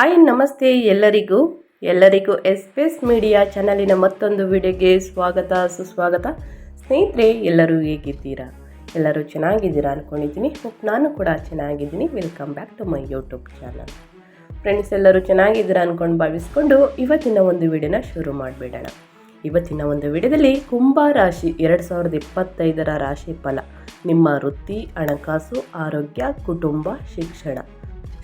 Hi, ನಮಸ್ತೆ ಎಲ್ಲರಿಗೂ. ಎಲ್ಲರಿಗೂ ಎಸ್ಪೆಸ್ ಮೀಡಿಯಾ ಚಾನಲಿನ ಮತ್ತೊಂದು ವಿಡಿಯೋಗೆ ಸ್ವಾಗತ, ಸುಸ್ವಾಗತ. ಸ್ನೇಹಿತರೆ, ಎಲ್ಲರೂ ಹೇಗಿದ್ದೀರಾ? ಎಲ್ಲರೂ ಚೆನ್ನಾಗಿದ್ದೀರಾ ಅಂದ್ಕೊಂಡಿದ್ದೀನಿ ನಾನು ಕೂಡ ಚೆನ್ನಾಗಿದ್ದೀನಿ. Welcome back to my YouTube channel friends ಎಲ್ಲರೂ ಚೆನ್ನಾಗಿದ್ದೀರಾ ಅಂದ್ಕೊಂಡು ಭಾವಿಸ್ಕೊಂಡು ಇವತ್ತಿನ ಒಂದು ವಿಡಿಯೋನ ಶುರು ಮಾಡಿಬಿಡೋಣ. ಇವತ್ತಿನ ಒಂದು ವಿಡಿಯೋದಲ್ಲಿ ಕುಂಭ ರಾಶಿ ಎರಡು ಸಾವಿರದ ಇಪ್ಪತ್ತೈದರ ರಾಶಿ ಫಲ ನಿಮ್ಮ ವೃತ್ತಿ, ಹಣಕಾಸು, ಆರೋಗ್ಯ, ಕುಟುಂಬ, ಶಿಕ್ಷಣ.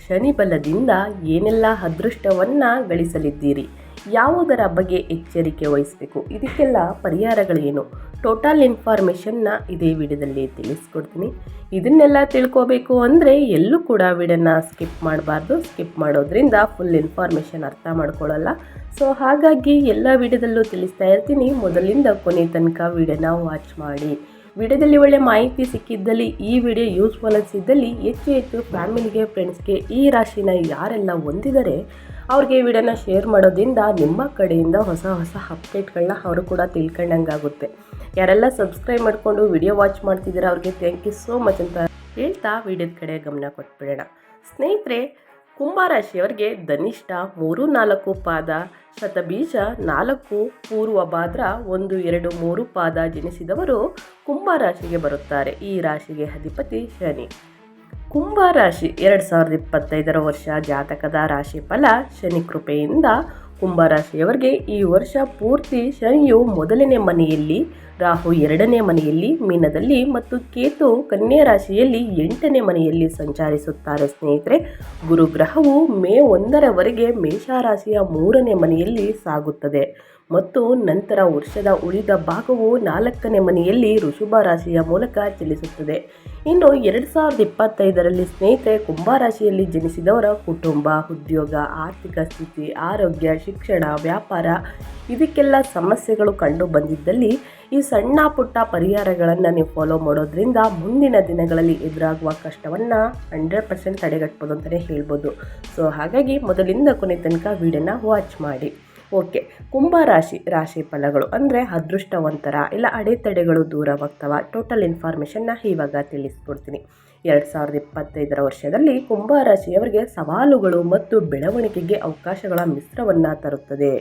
ಶನಿ ಬಲದಿಂದ ಏನೆಲ್ಲ ಅದೃಷ್ಟವನ್ನು ಗಳಿಸಲಿದ್ದೀರಿ? ಯಾವುದರ ಬಗ್ಗೆ ಎಚ್ಚರಿಕೆ ವಹಿಸಬೇಕು? ಇದಕ್ಕೆಲ್ಲ ಪರಿಹಾರಗಳೇನು? ಟೋಟಲ್ ಇನ್ಫಾರ್ಮೇಷನ್ನ ಇದೇ ವಿಡಿಯೋದಲ್ಲಿ ತಿಳಿಸ್ಕೊಡ್ತೀನಿ. ಇದನ್ನೆಲ್ಲ ತಿಳ್ಕೋಬೇಕು ಅಂದರೆ ಎಲ್ಲೂ ಕೂಡ ವಿಡಿಯೋನ ಸ್ಕಿಪ್ ಮಾಡಬಾರ್ದು. ಸ್ಕಿಪ್ ಮಾಡೋದ್ರಿಂದ ಫುಲ್ ಇನ್ಫಾರ್ಮೇಷನ್ ಅರ್ಥ ಮಾಡ್ಕೊಳ್ಳಲ್ಲ. ಸೊ ಹಾಗಾಗಿ ಎಲ್ಲ ವಿಡಿಯೋದಲ್ಲೂ ತಿಳಿಸ್ತಾ ಇರ್ತೀನಿ. ಮೊದಲಿಂದ ಕೊನೆ ತನಕ ವಿಡಿಯೋನ ವಾಚ್ ಮಾಡಿ. ವಿಡಿಯೋದಲ್ಲಿ ಒಳ್ಳೆ ಮಾಹಿತಿ ಸಿಕ್ಕಿದ್ದಲ್ಲಿ ಈ ವಿಡಿಯೋ ಯೂಸ್ಫುಲ್ ಅನಿಸಿದ್ದಲ್ಲಿ ಹೆಚ್ಚು ಹೆಚ್ಚು ಫ್ಯಾಮಿಲಿಗೆ ಫ್ರೆಂಡ್ಸ್ಗೆ ಈ ರಾಶಿನ ಯಾರೆಲ್ಲ ಹೊಂದಿದ್ದಾರೆ ಅವ್ರಿಗೆ ವಿಡಿಯೋನ ಶೇರ್ ಮಾಡೋದ್ರಿಂದ ನಿಮ್ಮ ಕಡೆಯಿಂದ ಹೊಸ ಹೊಸ ಅಪ್ಡೇಟ್ಗಳನ್ನ ಅವರು ಕೂಡ ತಿಳ್ಕೊಂಡಂಗಾಗುತ್ತೆ ಯಾರೆಲ್ಲ ಸಬ್ಸ್ಕ್ರೈಬ್ ಮಾಡಿಕೊಂಡು ವಿಡಿಯೋ ವಾಚ್ ಮಾಡ್ತಿದ್ದೀರಾ ಅವ್ರಿಗೆ ಥ್ಯಾಂಕ್ ಯು ಸೋ ಮಚ್ ಅಂತ ಹೇಳ್ತಾ ವಿಡಿಯೋದ ಕಡೆ ಗಮನ ಕೊಟ್ಬಿಡೋಣ. ಸ್ನೇಹಿತರೆ ಕುಂಭರಾಶಿಯವರಿಗೆ ಧನಿಷ್ಠ ಮೂರು ನಾಲ್ಕು ಪಾದ, ಶತಬೀಜ ನಾಲ್ಕು, ಪೂರ್ವ ಭಾದ್ರ ಒಂದು, ಎರಡು, ಮೂರು ಪಾದ ಜನಿಸಿದವರು ಕುಂಭರಾಶಿಗೆ ಬರುತ್ತಾರೆ. ಈ ರಾಶಿಗೆ ಅಧಿಪತಿ ಶನಿ. ಕುಂಭ ರಾಶಿ ಎರಡು ಸಾವಿರದ ಇಪ್ಪತ್ತೈದರ ವರ್ಷ ಜಾತಕದ ರಾಶಿ ಫಲ ಶನಿ ಕೃಪೆಯಿಂದ ಕುಂಭರಾಶಿಯವರಿಗೆ ಈ ವರ್ಷ ಪೂರ್ತಿ ಶನಿಯು ಮೊದಲನೇ ಮನೆಯಲ್ಲಿ ರಾಹು ಎರಡನೇ ಮನೆಯಲ್ಲಿ, ಮೀನದಲ್ಲಿ ಮತ್ತು ಕೇತು ಕನ್ಯಾ ರಾಶಿಯಲ್ಲಿ ಎಂಟನೇ ಮನೆಯಲ್ಲಿ ಸಂಚರಿಸುತ್ತಾರೆ ಸ್ನೇಹಿತರೆ. ಗುರುಗ್ರಹವು ಮೇ ಒಂದರವರೆಗೆ ಮೇಷರಾಶಿಯ ಮೂರನೇ ಮನೆಯಲ್ಲಿ ಸಾಗುತ್ತದೆ. ಮತ್ತು ನಂತರ ವರ್ಷದ ಉಳಿದ ಭಾಗವು ನಾಲ್ಕನೇ ಮನೆಯಲ್ಲಿ ಋಷಭ ರಾಶಿಯ ಮೂಲಕ ಚಲಿಸುತ್ತದೆ. ಇನ್ನು ಎರಡು ಸಾವಿರದ ಇಪ್ಪತ್ತೈದರಲ್ಲಿ ಸ್ನೇಹಿತರೆ ಕುಂಭರಾಶಿಯಲ್ಲಿ ಜನಿಸಿದವರ ಕುಟುಂಬ, ಉದ್ಯೋಗ, ಆರ್ಥಿಕ ಸ್ಥಿತಿ, ಆರೋಗ್ಯ, ಶಿಕ್ಷಣ, ವ್ಯಾಪಾರ, ಇದಕ್ಕೆಲ್ಲ ಸಮಸ್ಯೆಗಳು ಕಂಡು ಬಂದಿದ್ದಲ್ಲಿ ಈ ಸಣ್ಣ ಪುಟ್ಟ ಪರಿಹಾರಗಳನ್ನು ನೀವು ಫಾಲೋ ಮಾಡೋದ್ರಿಂದ ಮುಂದಿನ ದಿನಗಳಲ್ಲಿ ಎದುರಾಗುವ ಕಷ್ಟವನ್ನು ಹಂಡ್ರೆಡ್ ಪರ್ಸೆಂಟ್ ತಡೆಗಟ್ಬೋದು ಅಂತಲೇ ಹೇಳ್ಬೋದು. ಸೊ ಹಾಗಾಗಿ ಮೊದಲಿಂದ ಕೊನೆ ತನಕ ವೀಡಿಯೋನ ವಾಚ್ ಮಾಡಿ. ಓಕೆ ಕುಂಭ ರಾಶಿ ರಾಶಿ ಫಲಗಳು ಅಂದರೆ ಅದೃಷ್ಟವಂತರ, ಇಲ್ಲ ಅಡೆತಡೆಗಳು ದೂರವಾಗ್ತವ ಟೋಟಲ್ ಇನ್ಫಾರ್ಮೇಷನ್ನ ಇವಾಗ ತಿಳಿಸ್ಕೊಡ್ತೀನಿ. ಎರಡು ಸಾವಿರದ ಇಪ್ಪತ್ತೈದರ ವರ್ಷದಲ್ಲಿ ಕುಂಭ ರಾಶಿಯವರಿಗೆ ಸವಾಲುಗಳು ಮತ್ತು ಬೆಳವಣಿಗೆಗೆ ಅವಕಾಶಗಳ ಮಿಶ್ರವನ್ನು ತರುತ್ತದೆ.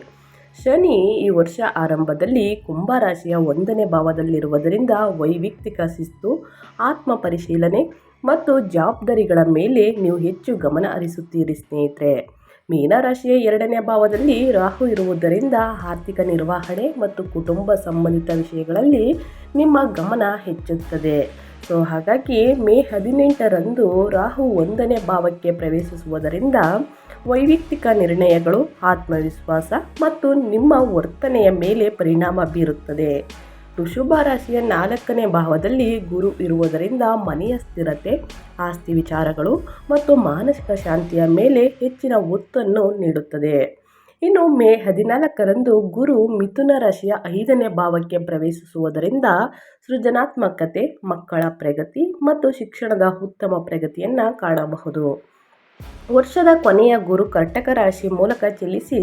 ಶನಿ ಈ ವರ್ಷ ಆರಂಭದಲ್ಲಿ ಕುಂಭರಾಶಿಯ ಒಂದನೇ ಭಾವದಲ್ಲಿರುವುದರಿಂದ ವೈಯಕ್ತಿಕ ಶಿಸ್ತು, ಆತ್ಮ ಪರಿಶೀಲನೆ ಮತ್ತು ಜವಾಬ್ದಾರಿಗಳ ಮೇಲೆ ನೀವು ಹೆಚ್ಚು ಗಮನ ಹರಿಸುತ್ತೀರಿ ಸ್ನೇಹಿತರೆ. ಮೀನರಾಶಿಯ ಎರಡನೇ ಭಾವದಲ್ಲಿ ರಾಹು ಇರುವುದರಿಂದ ಆರ್ಥಿಕ ನಿರ್ವಹಣೆ ಮತ್ತು ಕುಟುಂಬ ಸಂಬಂಧಿತ ವಿಷಯಗಳಲ್ಲಿ ನಿಮ್ಮ ಗಮನ ಹೆಚ್ಚುತ್ತದೆ. ಸೊ, ಹಾಗಾಗಿ ಮೇ ಹದಿನೆಂಟರಂದು ರಾಹು ಒಂದನೇ ಭಾವಕ್ಕೆ ಪ್ರವೇಶಿಸುವುದರಿಂದ ವೈಯಕ್ತಿಕ ನಿರ್ಣಯಗಳು, ಆತ್ಮವಿಶ್ವಾಸ ಮತ್ತು ನಿಮ್ಮ ವರ್ತನೆಯ ಮೇಲೆ ಪರಿಣಾಮ ಬೀರುತ್ತದೆ. ಋಷಭ ರಾಶಿಯ ನಾಲ್ಕನೇ ಭಾವದಲ್ಲಿ ಗುರು ಇರುವುದರಿಂದ ಮನೆಯ ಸ್ಥಿರತೆ, ಆಸ್ತಿ ವಿಚಾರಗಳು ಮತ್ತು ಮಾನಸಿಕ ಶಾಂತಿಯ ಮೇಲೆ ಹೆಚ್ಚಿನ ಒತ್ತನ್ನು ನೀಡುತ್ತದೆ. ಇನ್ನು ಮೇ ಹದಿನಾಲ್ಕರಂದು ಗುರು ಮಿಥುನ ರಾಶಿಯ ಐದನೇ ಭಾವಕ್ಕೆ ಪ್ರವೇಶಿಸುವುದರಿಂದ ಸೃಜನಾತ್ಮಕತೆ, ಮಕ್ಕಳ ಪ್ರಗತಿ ಮತ್ತು ಶಿಕ್ಷಣದ ಉತ್ತಮ ಪ್ರಗತಿಯನ್ನು ಕಾಣಬಹುದು. ವರ್ಷದ ಕೊನೆಯ ಗುರು ಕರ್ಟಕ ರಾಶಿ ಮೂಲಕ ಚಲಿಸಿ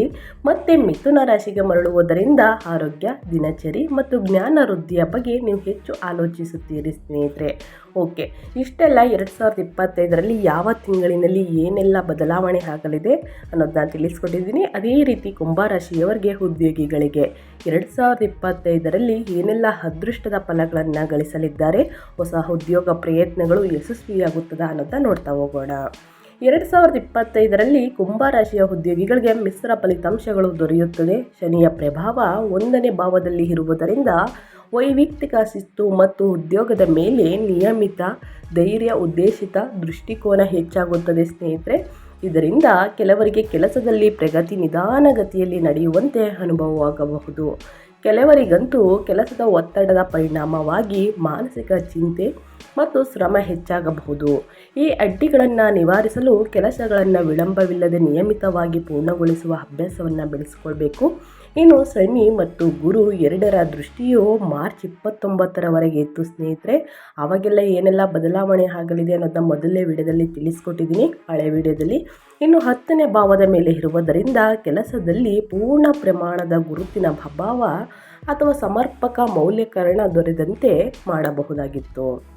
ಮತ್ತೆ ಮಿಥುನ ರಾಶಿಗೆ ಮರಳುವುದರಿಂದ ಆರೋಗ್ಯ, ದಿನಚರಿ ಮತ್ತು ಜ್ಞಾನ ವೃದ್ಧಿಯ ಬಗ್ಗೆ ನೀವು ಹೆಚ್ಚು ಆಲೋಚಿಸುತ್ತೀರಿ ಸ್ನೇಹಿತರೆ. ಓಕೆ, ಇಷ್ಟೆಲ್ಲ ಎರಡು ಸಾವಿರದ ಇಪ್ಪತ್ತೈದರಲ್ಲಿ ಯಾವ ತಿಂಗಳಿನಲ್ಲಿ ಏನೆಲ್ಲ ಬದಲಾವಣೆ ಆಗಲಿದೆ ಅನ್ನೋದನ್ನ ತಿಳಿಸ್ಕೊಟ್ಟಿದ್ದೀನಿ. ಅದೇ ರೀತಿ ಕುಂಭರಾಶಿಯವರಿಗೆ ಉದ್ಯೋಗಿಗಳಿಗೆ ಎರಡು ಸಾವಿರದ ಇಪ್ಪತ್ತೈದರಲ್ಲಿ ಏನೆಲ್ಲ ಅದೃಷ್ಟದ ಫಲಗಳನ್ನು ಗಳಿಸಲಿದ್ದಾರೆ, ಹೊಸ ಉದ್ಯೋಗ ಪ್ರಯತ್ನಗಳು ಯಶಸ್ವಿಯಾಗುತ್ತದೆ ಅನ್ನೋದನ್ನ ನೋಡ್ತಾ ಹೋಗೋಣ. ಎರಡು ಸಾವಿರದ ಇಪ್ಪತ್ತೈದರಲ್ಲಿ ಕುಂಭರಾಶಿಯ ಉದ್ಯೋಗಿಗಳಿಗೆ ಮಿಶ್ರ ಫಲಿತಾಂಶಗಳು ದೊರೆಯುತ್ತದೆ. ಶನಿಯ ಪ್ರಭಾವ ಒಂದನೇ ಭಾವದಲ್ಲಿ ಇರುವುದರಿಂದ ವೈಯಕ್ತಿಕ ಶಿಸ್ತು ಮತ್ತು ಉದ್ಯೋಗದ ಮೇಲೆ ನಿಯಮಿತ, ಧೈರ್ಯ, ಉದ್ದೇಶಿತ ದೃಷ್ಟಿಕೋನ ಹೆಚ್ಚಾಗುತ್ತದೆ ಸ್ನೇಹಿತರೆ. ಇದರಿಂದ ಕೆಲವರಿಗೆ ಕೆಲಸದಲ್ಲಿ ಪ್ರಗತಿ ನಿಧಾನಗತಿಯಲ್ಲಿ ನಡೆಯುವಂತೆ ಅನುಭವವಾಗಬಹುದು. ಕೆಲವರಿಗಂತೂ ಕೆಲಸದ ಒತ್ತಡದ ಪರಿಣಾಮವಾಗಿ ಮಾನಸಿಕ ಚಿಂತೆ ಮತ್ತು ಶ್ರಮ ಹೆಚ್ಚಾಗಬಹುದು. ಈ ಅಡ್ಡಿಗಳನ್ನು ನಿವಾರಿಸಲು ಕೆಲಸಗಳನ್ನು ವಿಳಂಬವಿಲ್ಲದೆ ನಿಯಮಿತವಾಗಿ ಪೂರ್ಣಗೊಳಿಸುವ ಅಭ್ಯಾಸವನ್ನು ಬೆಳೆಸಿಕೊಳ್ಬೇಕು. ಇನ್ನು ಶನಿ ಮತ್ತು ಗುರು ಎರಡರ ದೃಷ್ಟಿಯು ಮಾರ್ಚ್ ಇಪ್ಪತ್ತೊಂಬತ್ತರವರೆಗೆ ಇತ್ತು. ಸ್ನೇಹಿತರೆ, ಆವಾಗೆಲ್ಲ ಏನೆಲ್ಲ ಬದಲಾವಣೆ ಆಗಲಿದೆ ಅನ್ನೋದನ್ನ ಮೊದಲನೇ ವಿಡಿಯೋದಲ್ಲಿ ತಿಳಿಸ್ಕೊಟ್ಟಿದ್ದೀನಿ. ಹಳೆ ವಿಡಿಯೋದಲ್ಲಿ ಇನ್ನು ಹತ್ತನೇ ಭಾವದ ಮೇಲೆ ಇರುವುದರಿಂದ ಕೆಲಸದಲ್ಲಿ ಪೂರ್ಣ ಪ್ರಮಾಣದ ಗುರುತಿನ ಅಭಾವ ಅಥವಾ ಸಮರ್ಪಕ ಮೌಲ್ಯಕರಣ ದೊರೆದಂತೆ ಮಾಡಬಹುದಾಗಿತ್ತು.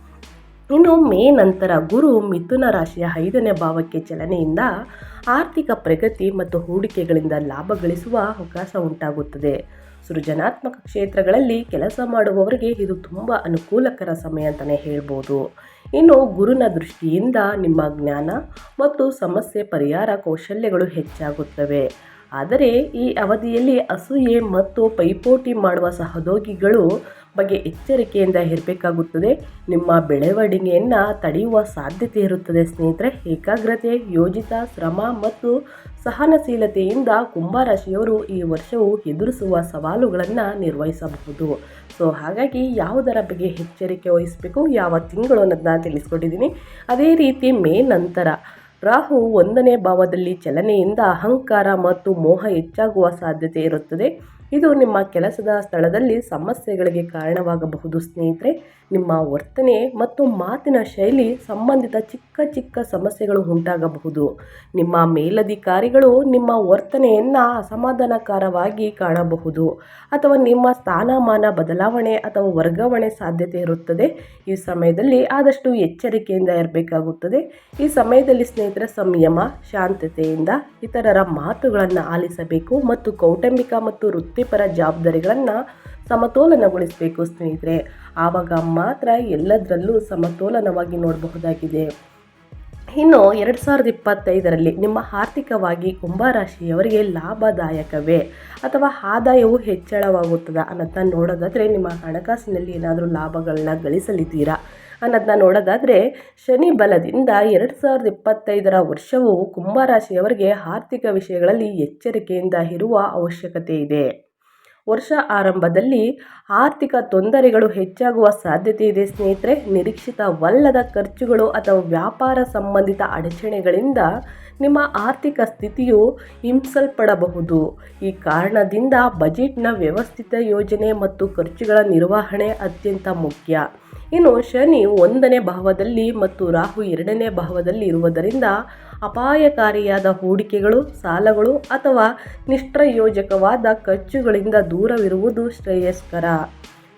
ಇನ್ನು ಮೇ ನಂತರ ಗುರು ಮಿಥುನ ರಾಶಿಯ ಐದನೇ ಭಾವಕ್ಕೆ ಚಲನೆಯಿಂದ ಆರ್ಥಿಕ ಪ್ರಗತಿ ಮತ್ತು ಹೂಡಿಕೆಗಳಿಂದ ಲಾಭ ಗಳಿಸುವ ಅವಕಾಶ ಉಂಟಾಗುತ್ತದೆ. ಸೃಜನಾತ್ಮಕ ಕ್ಷೇತ್ರಗಳಲ್ಲಿ ಕೆಲಸ ಮಾಡುವವರಿಗೆ ಇದು ತುಂಬ ಅನುಕೂಲಕರ ಸಮಯ ಅಂತಲೇ ಹೇಳ್ಬೋದು. ಇನ್ನು ಗುರುನ ದೃಷ್ಟಿಯಿಂದ ನಿಮ್ಮ ಜ್ಞಾನ ಮತ್ತು ಸಮಸ್ಯೆ ಪರಿಹಾರ ಕೌಶಲ್ಯಗಳು ಹೆಚ್ಚಾಗುತ್ತವೆ. ಆದರೆ ಈ ಅವಧಿಯಲ್ಲಿ ಅಸೂಯೆ ಮತ್ತು ಪೈಪೋಟಿ ಮಾಡುವ ಸಹೋದ್ಯೋಗಿಗಳು ಬಗ್ಗೆ ಎಚ್ಚರಿಕೆಯಿಂದ ಇರಬೇಕಾಗುತ್ತದೆ ನಿಮ್ಮ ಬೆಳವಣಿಗೆಯನ್ನು ತಡೆಯುವ ಸಾಧ್ಯತೆ ಇರುತ್ತದೆ ಸ್ನೇಹಿತರೆ. ಏಕಾಗ್ರತೆ, ಯೋಜಿತ ಶ್ರಮ ಮತ್ತು ಸಹನಶೀಲತೆಯಿಂದ ಕುಂಭರಾಶಿಯವರು ಈ ವರ್ಷವು ಎದುರಿಸುವ ಸವಾಲುಗಳನ್ನು ನಿರ್ವಹಿಸಬಹುದು. ಸೊ, ಹಾಗಾಗಿ ಯಾವುದರ ಬಗ್ಗೆ ಎಚ್ಚರಿಕೆ ವಹಿಸಬೇಕು? ಯಾವ ತಿಂಗಳು ಅನ್ನೋದನ್ನ ತಿಳಿಸ್ಕೊಟ್ಟಿದ್ದೀನಿ ಅದೇ ರೀತಿ ಮೇ ನಂತರ ರಾಹು ಒಂದನೇ ಭಾವದಲ್ಲಿ ಚಲನೆಯಿಂದ ಅಹಂಕಾರ ಮತ್ತು ಮೋಹ ಹೆಚ್ಚಾಗುವ ಸಾಧ್ಯತೆ ಇರುತ್ತದೆ. ಇದು ನಿಮ್ಮ ಕೆಲಸದ ಸ್ಥಳದಲ್ಲಿ ಸಮಸ್ಯೆಗಳಿಗೆ ಕಾರಣವಾಗಬಹುದು ಸ್ನೇಹಿತರೆ. ನಿಮ್ಮ ವರ್ತನೆ ಮತ್ತು ಮಾತಿನ ಶೈಲಿ ಸಂಬಂಧಿತ ಚಿಕ್ಕ ಚಿಕ್ಕ ಸಮಸ್ಯೆಗಳು ಉಂಟಾಗಬಹುದು. ನಿಮ್ಮ ಮೇಲಧಿಕಾರಿಗಳು ನಿಮ್ಮ ವರ್ತನೆಯನ್ನು ಅಸಮಾಧಾನಕರವಾಗಿ ಕಾಣಬಹುದು ಅಥವಾ ನಿಮ್ಮ ಸ್ಥಾನಮಾನ ಬದಲಾವಣೆ ಅಥವಾ ವರ್ಗಾವಣೆ ಸಾಧ್ಯತೆ ಇರುತ್ತದೆ. ಈ ಸಮಯದಲ್ಲಿ ಆದಷ್ಟು ಎಚ್ಚರಿಕೆಯಿಂದ ಇರಬೇಕಾಗುತ್ತದೆ. ಈ ಸಮಯದಲ್ಲಿ ಸ್ನೇಹಿತರ ಸಂಯಮ, ಶಾಂತತೆಯಿಂದ ಇತರರ ಮಾತುಗಳನ್ನು ಆಲಿಸಬೇಕು ಮತ್ತು ಕೌಟುಂಬಿಕ ಮತ್ತು ವೃತ್ತಿಪರ ಜವಾಬ್ದಾರಿಗಳನ್ನು ಸಮತೋಲನಗೊಳಿಸಬೇಕು ಸ್ನೇಹಿತರೆ. ಆವಾಗ ಮಾತ್ರ ಎಲ್ಲದರಲ್ಲೂ ಸಮತೋಲನವಾಗಿ ನೋಡಬಹುದಾಗಿದೆ. ಇನ್ನು ಎರಡು ಸಾವಿರದ ಇಪ್ಪತ್ತೈದರಲ್ಲಿ ನಿಮ್ಮ ಆರ್ಥಿಕವಾಗಿ ಕುಂಭರಾಶಿಯವರಿಗೆ ಲಾಭದಾಯಕವೇ? ಅಥವಾ ಆದಾಯವು ಹೆಚ್ಚಳವಾಗುತ್ತದೆ? ಅನ್ನೋದನ್ನ ನೋಡೋದಾದರೆ ನಿಮ್ಮ ಹಣಕಾಸಿನಲ್ಲಿ ಏನಾದರೂ ಲಾಭಗಳನ್ನ ಗಳಿಸಲಿದ್ದೀರಾ? ಅನ್ನೋದನ್ನ ನೋಡೋದಾದರೆ ಶನಿ ಬಲದಿಂದ ಎರಡು ಸಾವಿರದ ಇಪ್ಪತ್ತೈದರ ವರ್ಷವು ಕುಂಭರಾಶಿಯವರಿಗೆ ಆರ್ಥಿಕ ವಿಷಯಗಳಲ್ಲಿ ಎಚ್ಚರಿಕೆಯಿಂದ ಇರುವ ಅವಶ್ಯಕತೆ ಇದೆ. ವರ್ಷ ಆರಂಭದಲ್ಲಿ ಆರ್ಥಿಕ ತೊಂದರೆಗಳು ಹೆಚ್ಚಾಗುವ ಸಾಧ್ಯತೆ ಇದೆ ಸ್ನೇಹಿತರೆ. ನಿರೀಕ್ಷಿತವಲ್ಲದ ಖರ್ಚುಗಳು ಅಥವಾ ವ್ಯಾಪಾರ ಸಂಬಂಧಿತ ಅಡಚಣೆಗಳಿಂದ ನಿಮ್ಮ ಆರ್ಥಿಕ ಸ್ಥಿತಿಯು ಹಿಂಸಲ್ಪಡಬಹುದು. ಈ ಕಾರಣದಿಂದ ಬಜೆಟ್ನ ವ್ಯವಸ್ಥಿತ ಯೋಜನೆ ಮತ್ತು ಖರ್ಚುಗಳ ನಿರ್ವಹಣೆ ಅತ್ಯಂತ ಮುಖ್ಯ. ಇನ್ನು ಶನಿ ಒಂದನೇ ಭಾವದಲ್ಲಿ ಮತ್ತು ರಾಹು ಎರಡನೇ ಭಾವದಲ್ಲಿ ಇರುವುದರಿಂದ ಅಪಾಯಕಾರಿಯಾದ ಹೂಡಿಕೆಗಳು, ಸಾಲಗಳು ಅಥವಾ ನಿಷ್ಪ್ರಯೋಜಕವಾದ ಖರ್ಚುಗಳಿಂದ ದೂರವಿರುವುದು ಶ್ರೇಯಸ್ಕರ.